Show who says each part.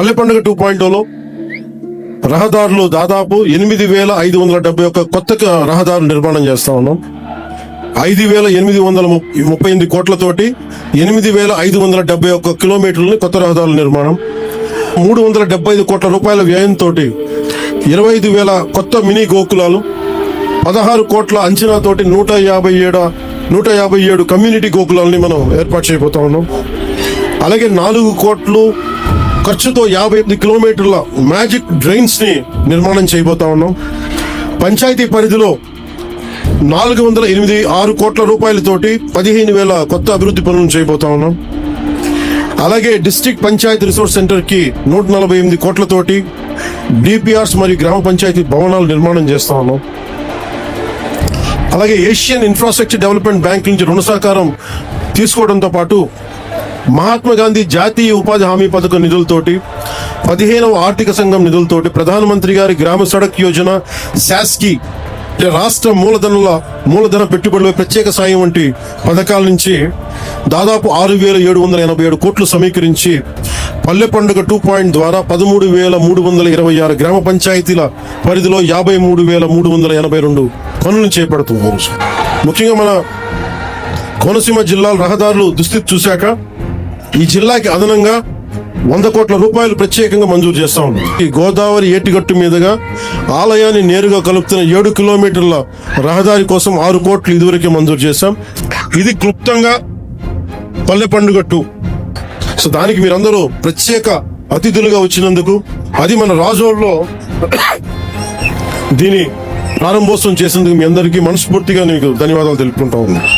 Speaker 1: పల్లె పండుగ టూ పాయింట్లో రహదారులు దాదాపు ఎనిమిది వేల ఐదు వందల డెబ్బై ఒక్క కొత్త క- రహదారులు నిర్మాణం చేస్తా ఉన్నాం. ఐదు వేల ఎనిమిది వందల ముప్పై ఎనిమిది కోట్లతోటి ఎనిమిది వేల ఐదు వందల డెబ్బై ఒక్క కిలోమీటర్లని కొత్త రహదారుల నిర్మాణం. మూడు వందల డెబ్బై ఐదు కోట్ల రూపాయల వ్యయంతో ఇరవై ఐదు వేల కొత్త మినీ గోకులాలు పదహారు కోట్ల అంచనాతోటి నూట యాభై ఏడు నూట యాభై ఏడు కమ్యూనిటీ గోకులాలని మనం ఏర్పాటు చేయబోతా ఉన్నాం. అలాగే నాలుగు కోట్లు ఖర్చుతో యాభై ఎనిమిది కిలోమీటర్ల మ్యాజిక్ డ్రైన్స్ని నిర్మాణం చేయబోతా ఉన్నాం. పంచాయతీ పరిధిలో నాలుగు వందల ఎనిమిది ఆరు కోట్ల రూపాయలతోటి పదిహేను వేల కొత్త అభివృద్ధి పనులను చేయబోతా ఉన్నాం. అలాగే డిస్ట్రిక్ట్ పంచాయతీ రిసోర్స్ సెంటర్కి నూట నలభై ఎనిమిది కోట్లతోటి డిపిఆర్స్ మరియు గ్రామ పంచాయతీ భవనాలు నిర్మాణం చేస్తా ఉన్నాం. అలాగే ఏషియన్ ఇన్ఫ్రాస్ట్రక్చర్ డెవలప్మెంట్ బ్యాంక్ నుంచి రుణ సహకారం తీసుకోవడంతో పాటు మహాత్మా గాంధీ జాతీయ ఉపాధి హామీ పథకం నిధులతోటి పదిహేనవ ఆర్థిక సంఘం నిధులతోటి ప్రధానమంత్రి గారి గ్రామ సడక్ యోజన శాస్కి రాష్ట్ర మూలధనుల మూలధన పెట్టుబడుల ప్రత్యేక సాయం వంటి పథకాల నుంచి దాదాపు ఆరు వేల ఏడు వందల ఎనభై ఏడు కోట్లు సమీకరించి పల్లె పండుగ టూ పాయింట్ ద్వారా పదమూడు వేల మూడు వందల ఇరవై ఆరు గ్రామ పంచాయతీల పరిధిలో యాభై మూడు వేల మూడు వందల ఎనభై రెండు పనులు చేపడుతున్నారు. ముఖ్యంగా మన కోనసీమ జిల్లాల రహదారులు దుస్థితి చూశాక ఈ జిల్లాకి అదనంగా వంద కోట్ల రూపాయలు ప్రత్యేకంగా మంజూరు చేస్తా ఉన్నాం. ఈ గోదావరి ఏటిగట్టు మీదుగా ఆలయాన్ని నేరుగా కలుపుతున్న ఏడు కిలోమీటర్ల రహదారి కోసం ఆరు కోట్లు ఇదివరకే మంజూరు చేశాం. ఇది క్లుప్తంగా పల్లె పండుగట్టు. సో దానికి మీరందరూ ప్రత్యేక అతిథులుగా వచ్చినందుకు అది మన రాజోల్లో దీని ప్రారంభోత్సవం చేసినందుకు మీ అందరికీ మనస్ఫూర్తిగా మీకు ధన్యవాదాలు తెలుపుకుంటా ఉన్నాను